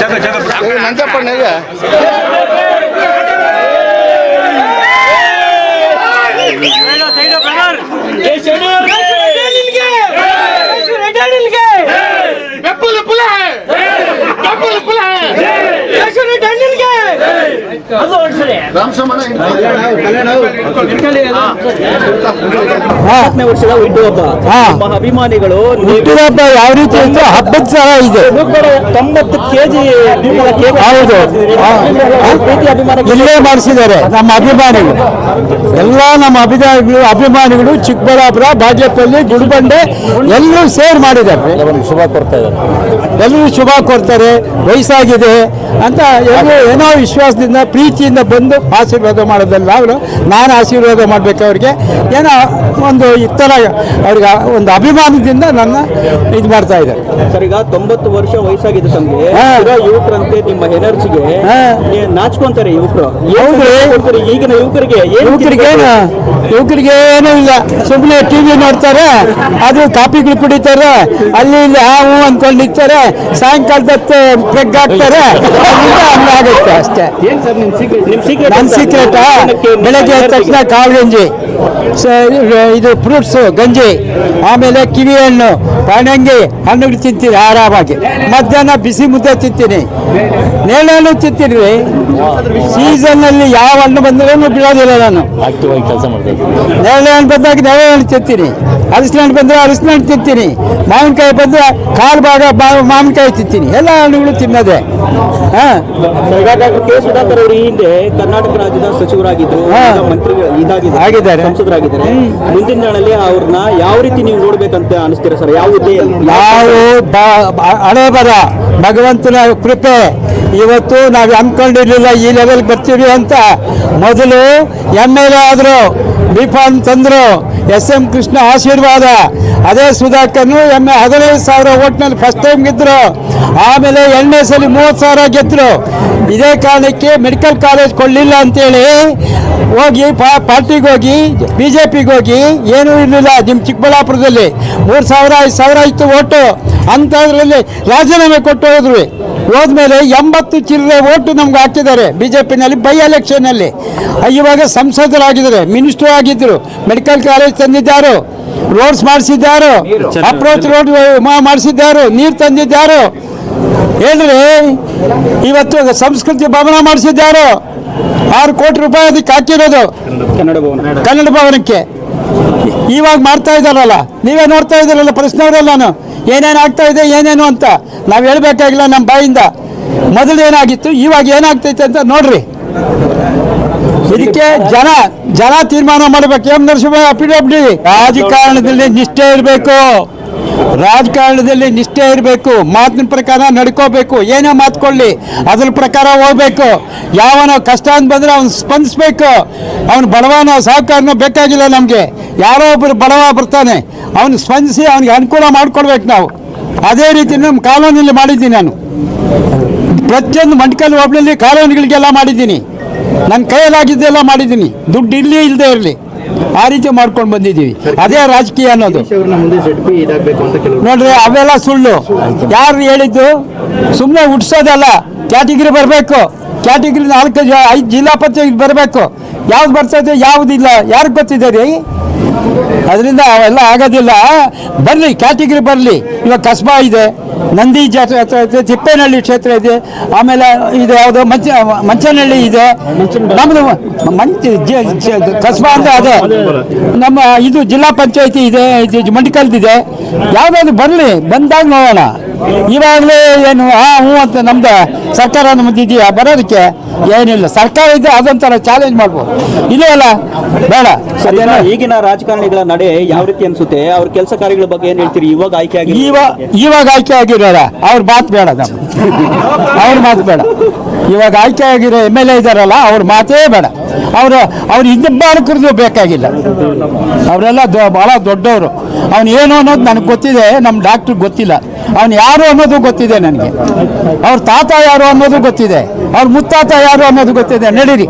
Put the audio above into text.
जगह जगह नंगा पड़ने का ಹತ್ತನೇ ವರ್ಷದ ಹುಟ್ಟುಹಬ್ಬ ನಮ್ಮ ಅಭಿಮಾನಿಗಳು ಹುಟ್ಟಿದಬ್ಬ ಯಾವ ರೀತಿ ಇತ್ತು ಹಬ್ಬದ ಸಹ ಇದೆ ತೊಂಬತ್ತು ಕೆಜಿ ಹೌದು ಇಲ್ಲೇ ಮಾಡಿಸಿದ್ದಾರೆ ನಮ್ಮ ಅಭಿಮಾನಿಗಳು ಎಲ್ಲ ನಮ್ಮ ಅಭಿಮಾನಿಗಳು ಅಭಿಮಾನಿಗಳು ಚಿಕ್ಕಬಳ್ಳಾಪುರ ಬಾಗೇಪಲ್ಲಿ ಗುಡಿಬಂಡೆ ಎಲ್ಲರೂ ಸೇರ್ ಮಾಡಿದ್ದಾರೆ ಶುಭ ಕೊಡ್ತಾ ಇದ್ದಾರೆ ಎಲ್ಲರೂ ಶುಭ ಕೊಡ್ತಾರೆ ವಯಸ್ಸಾಗಿದೆ ಅಂತ ಏನೋ ಏನೋ ವಿಶ್ವಾಸದಿಂದ ಪ್ರೀತಿಯಿಂದ ಬಂದು ಆಶೀರ್ವಾದ ಮಾಡೋದಲ್ಲ ಅವರು. ನಾನು ಆಶೀರ್ವಾದ ಮಾಡಬೇಕು ಅವರಿಗೆ. ಏನೋ ಒಂದು ಇತ್ತರ ಅವ್ರಿಗೆ ಒಂದು ಅಭಿಮಾನದಿಂದ ನನ್ನ ಇದು ಮಾಡ್ತಾ ಇದ್ದಾರೆ. ಸರ್ ಈಗ ತೊಂಬತ್ತು ವರ್ಷ ವಯಸ್ಸಾಗಿದೆ ತಮಗೆ. ಯುವಕರಂತೆ ನಿಮ್ಮ ಎನರ್ಜಿಗೆ. ನಾಚ್ಕೊಂತಾರೆ ಯುವಕರು. ಈಗಿನ ಯುವಕರಿಗೆ? ಯುವಕರಿಗೆ ಯುವಕರಿಗೆ ಏನೂ ಇಲ್ಲ. ಸುಮ್ಮನೆ ಟಿವಿ ನೋಡ್ತಾರೆ ಅದು ಕಾಪಿಗಳು ಕುಡಿತಾರೆ ಅಲ್ಲಿ ಇಲ್ಲಿ ಹಾವು ಹೂ ನಿಂತಾರೆ ಸಾಯಂಕಾಲದ ಪೆಗ್ ಹಾಕ್ತಾರೆ ಅಷ್ಟೇ. ನಿಮ್ ಸೀಕ್ರೆಟ್ ನನ್ನ ಸೀಕ್ರೆಟ್ ಬೆಳಗ್ಗೆ ಎದ್ದ ತಕ್ಷಣ ಕಾಳು ಗಂಜಿ ಸ- ಇದು ಫ್ರೂಟ್ಸ್ ಗಂಜಿ. ಆಮೇಲೆ ಕಿವಿ ಹಣ್ಣು ಪಣಂಗಿ ಹಣ್ಣುಗಳು ತಿಂತೀನಿ ಆರಾಮಾಗಿ. ಮಧ್ಯಾಹ್ನ ಬಿಸಿ ಮುದ್ದೆ ತಿಂತೀನಿ. ನೇಣು ತಿಂತೀನಿ. ಸೀಸನ್ ಅಲ್ಲಿ ಯಾವ ಹಣ್ಣು ಬಂದರೂ ಬಿಡೋದಿಲ್ಲ ನಾನು. ಕೆಲಸ ನೇರಳೆ ಹಣ್ಣು ಬಂದಾಗ ನೇರಳೆ ಹಣ್ಣು ತಿಂತೀನಿ. ಅರಿಶಿನ ಹಣ್ಣು ಬಂದರೆ ಅರಿಸಿನ ಹಣ್ಣು ತಿಂತೀನಿ. ಮಾವಿನಕಾಯಿ ಬಂದರೆ ಕಾಲು ಭಾಗ ಮಾವಿನಕಾಯಿ ತಿಂತೀನಿ. ಎಲ್ಲ ಹಣ್ಣುಗಳು ತಿನ್ನೋದೆ. ಹಾಂ? ಸುಧಾಕರ್ ಅವರು ಈ ಹಿಂದೆ ಕರ್ನಾಟಕ ರಾಜ್ಯದ ಸಚಿವರಾಗಿದ್ರು. ಈಗ ಮಂತ್ರಿ ಇದಾಗಿದ್ದಾರೆ. ಸಂಸದರಾಗಿದ್ದಾರೆ. ಮುಂದಿನ ದಿನಗಳಲ್ಲಿ ಅವ್ರನ್ನ ಯಾವ ರೀತಿ ನೀವು ನೋಡ್ಬೇಕಂತ ಅನಿಸ್ತೀರಾ ಸರ್? ಯಾವ ನಾವು ಹಣೆ ಬರ ಭಗವಂತನ ಕೃಪೆ. ಇವತ್ತು ನಾವು ಅಂದ್ಕೊಂಡಿರ್ಲಿಲ್ಲ ಈ ಲೆವೆಲ್ ಬರ್ತೀವಿ ಅಂತ ಮೊದಲು ಎಂ ಎಲ್ ಎ ಆದರು ಬಿ ಫಾರ್ಮ್ ತಂದರು. ಎಸ್ ಎಂ ಕೃಷ್ಣ ಆಶೀರ್ವಾದ. ಅದೇ ಸುಧಾಕರ್ನು ಎ ಹದಿನೈದು ಸಾವಿರ ಓಟ್ನಲ್ಲಿ ಫಸ್ಟ್ ಟೈಮ್ ಗೆದ್ದರು ಆಮೇಲೆ ಎರಡನೇ ಸಲ ಮೂವತ್ತು ಸಾವಿರ ಗೆದ್ದರು ಇದೇ ಕಾರಣಕ್ಕೆ ಮೆಡಿಕಲ್ ಕಾಲೇಜ್ ಕೊಡಲಿಲ್ಲ ಅಂತೇಳಿ ಹೋಗಿ ಪಾ- ಪಾರ್ಟಿಗೆ ಹೋಗಿ ಬಿ ಜೆ ಪಿಗೆ ಹೋಗಿ ಏನೂ ಇರಲಿಲ್ಲ ನಿಮ್ಮ ಚಿಕ್ಕಬಳ್ಳಾಪುರದಲ್ಲಿ. ಮೂರು ಸಾವಿರ, ಐದು ಸಾವಿರ ಇತ್ತು ಓಟು ಅಂಥದ್ರಲ್ಲಿ ರಾಜೀನಾಮೆ ಕೊಟ್ಟು ಹೋದ್ರು. ಹೋದ್ಮೇಲೆ ಎಂಬತ್ತು ಚಿಲ್ಲರೆ ಓಟು ನಮ್ಗೆ ಹಾಕಿದ್ದಾರೆ ಬಿ ಜೆ ಪಿನಲ್ಲಿ ಬೈ ಎಲೆಕ್ಷನಲ್ಲಿ ಇವಾಗ ಸಂಸದರಾಗಿದ್ದಾರೆ ಮಿನಿಸ್ಟರ್ ಆಗಿದ್ದರು ಮೆಡಿಕಲ್ ಕಾಲೇಜ್ ತಂದಿದ್ದಾರು ರೋಡ್ಸ್ ಮಾಡಿಸಿದ್ದಾರು ಅಪ್ರೋಚ್ ರೋಡ್ ಮಾಡಿಸಿದ್ದಾರು ನೀರು ತಂದಿದ್ದಾರು. ಹೇಳ್ರಿ ಇವತ್ತು ಸಂಸ್ಕೃತಿ ಭವನ ಮಾಡಿಸಿದ್ದಾರು. ಆರು ಕೋಟಿ ರೂಪಾಯಿ ಅದಕ್ಕೆ ಹಾಕಿರೋದು ಕನ್ನಡ ಭವನ. ಕನ್ನಡ ಭವನಕ್ಕೆ. ಇವಾಗ ಮಾಡ್ತಾ ಇದ್ದಾರಲ್ಲ ನೀವೇ ನೋಡ್ತಾ ಇದ್ದೀರಲ್ಲ ಪ್ರಶ್ನೆಯವರಲ್ಲ ನಾನು. ಏನೇನು ಆಗ್ತಾ ಇದೆ, ಏನೇನು ಅಂತ ನಾವು ಹೇಳ್ಬೇಕಾಗಿಲ್ಲ ನಮ್ಮ ಬಾಯಿಂದ. ಮೊದಲು ಏನಾಗಿತ್ತು? ಇವಾಗ ಏನಾಗ್ತೈತೆ ಅಂತ ನೋಡ್ರಿ. ಇದಕ್ಕೆ ಜನ ಜನ ತೀರ್ಮಾನ ಮಾಡಬೇಕು. ಎಂ ನರಸಿಂಹ ಪಿಡಬ್ಲ್ಯೂ ರಾಜಕಾರಣದಲ್ಲಿ ನಿಷ್ಠೆ ಇರಬೇಕು. ರಾಜಕಾರಣದಲ್ಲಿ ನಿಷ್ಠೆ ಇರಬೇಕು. ಮಾತಿನ ಪ್ರಕಾರ ನಡ್ಕೋಬೇಕು. ಏನೇ ಮಾತುಕೊಳ್ಳಿ, ಅದ್ರ ಪ್ರಕಾರ ಹೋಗ್ಬೇಕು. ಯಾವನ ಕಷ್ಟ ಅಂತ ಬಂದರೆ ಅವ್ನು ಸ್ಪಂದಿಸ್ಬೇಕು. ಅವನು ಬಡವನ ಸಹಕಾರನೋ ಬೇಕಾಗಿಲ್ಲ ನಮಗೆ. ಯಾರೋ ಒಬ್ಬರು ಬಡವ ಬರ್ತಾನೆ. ಅವನು ಸ್ಪಂದಿಸಿ ಅವ್ನಿಗೆ ಅನುಕೂಲ ಮಾಡ್ಕೊಳ್ಬೇಕು ನಾವು. ಅದೇ ರೀತಿ ನಮ್ಮ ಕಾಲೋನಿಯಲ್ಲಿ ಮಾಡಿದ್ದೀನಿ ನಾನು. ಪ್ರತಿಯೊಂದು ಮಂಟಕಲ್ ಒಬ್ಬಳಲ್ಲಿ ಕಾಲೋನಿಗಳಿಗೆಲ್ಲ ಮಾಡಿದ್ದೀನಿ. ನನ್ನ ಕೈಯಲ್ಲಾಗಿದ್ದೆಲ್ಲ ಮಾಡಿದ್ದೀನಿ. ದುಡ್ಡು ಇರಲಿ ಇಲ್ಲದೆ ಇರಲಿ. ಆ ರೀತಿ ಮಾಡ್ಕೊಂಡು ಬಂದಿದ್ದೀವಿ. ಅದೇ ರಾಜಕೀಯ ಅನ್ನೋದು. ನೋಡ್ರಿ, ಅವೆಲ್ಲ ಸುಳ್ಳು. ಯಾರು ಹೇಳಿದ್ದು? ಸುಮ್ಮನೆ ಹುಟ್ಟಿಸೋದಲ್ಲ ಕ್ಯಾಟಗಿರಿ ಬರಬೇಕು. ಕ್ಯಾಟಗಿರಿ ನಾಲ್ಕು ಐದು ಜಿಲ್ಲಾ ಪಂಚಾಯತ್ ಬರಬೇಕು. ಯಾವ್ದು ಬರ್ತದೆ, ಯಾವುದಿಲ್ಲ. ಯಾರಿಗೆ ಗೊತ್ತಿದೆ ರೀ? ಅದರಿಂದ ಅವೆಲ್ಲ ಆಗೋದಿಲ್ಲ. ಬರಲಿ ಕ್ಯಾಟಗರಿ ಬರಲಿ. ಇವಾಗ ಕಸ್ಬಾ ಇದೆ, ನಂದಿ ಜಾತ್ರೆ ಇದೆ, ತಿಪ್ಪೇನಹಳ್ಳಿ ಕ್ಷೇತ್ರ ಇದೆ, ಆಮೇಲೆ ಇದು ಯಾವುದು, ಮಂಚ, ಮಂಚನಹಳ್ಳಿ ಇದೆ. ನಮ್ಮದು ಮಂಚ ಕಸ್ಬಾ ಅಂದರೆ ಅದೇ. ನಮ್ಮ ಇದು ಜಿಲ್ಲಾ ಪಂಚಾಯತಿ ಇದೆ, ಇದು ಮಂಡಿಕಲ್ದಿದೆ. ಯಾವುದಾದ್ರು ಬರಲಿ, ಬಂದಾಗ ನೋಡೋಣ. ಇವಾಗಲೇ ಏನು ಹ್ಞೂ ಅಂತ ನಮ್ದು ಸರ್ಕಾರ ನಮ್ದು ಇದೆಯಾ ಬರೋದಕ್ಕೆ ಏನಿಲ್ಲ. ಸರ್ಕಾರ ಇದೆ ಅದೊಂಥರ ಚಾಲೆಂಜ್ ಮಾಡ್ಬೋದು. ಇಲ್ಲೇ ಅಲ್ಲ ಬೇಡ. ಸದ್ಯನ ಈಗಿನ ರಾಜಕಾರಣಿಗಳ ನಡೆ ಯಾವ ರೀತಿ ಅನ್ಸುತ್ತೆ? ಅವ್ರ ಕೆಲಸ ಕಾರ್ಯಗಳ ಬಗ್ಗೆ ಏನ್ ಹೇಳ್ತೀರಿ? ಇವಾಗ ಆಯ್ಕೆ ಆಗಿ ಇವಾಗ ಇವಾಗ ಆಯ್ಕೆ ಆಗಿರೋಲ್ಲ ಅವ್ರ ಮಾತು ಬೇಡ ನಮ್ಮ ಅವ್ರ ಮಾತು ಬೇಡ. ಇವಾಗ ಆಯ್ಕೆ ಆಗಿರೋ ಎಂ ಎಲ್ ಎ ಇದಾರಲ್ಲ ಅವ್ರ ಮಾತೇ ಬೇಡ. ಅವರು ಅವ್ರು ಹಿಂದೆಬ್ಬಾರಕರದು ಬೇಕಾಗಿಲ್ಲ. ಅವರೆಲ್ಲ ಬಹಳ ಭಾಳ ದೊಡ್ಡವರು. ಅವನು ಏನು ಅನ್ನೋದು ನನಗೆ ಗೊತ್ತಿದೆ ನಮ್ಮ ಡಾಕ್ಟ್ರಿಗೆ ಗೊತ್ತಿಲ್ಲ. ಅವ್ನು ಯಾರು ಅನ್ನೋದು ಗೊತ್ತಿದೆ ನನಗೆ. ಅವ್ರ ತಾತ ಯಾರು ಅನ್ನೋದು ಗೊತ್ತಿದೆ. ಅವ್ರ ಮುತ್ತಾತ ಯಾರು ಅನ್ನೋದು ಗೊತ್ತಿದೆ. ನಡೀರಿ.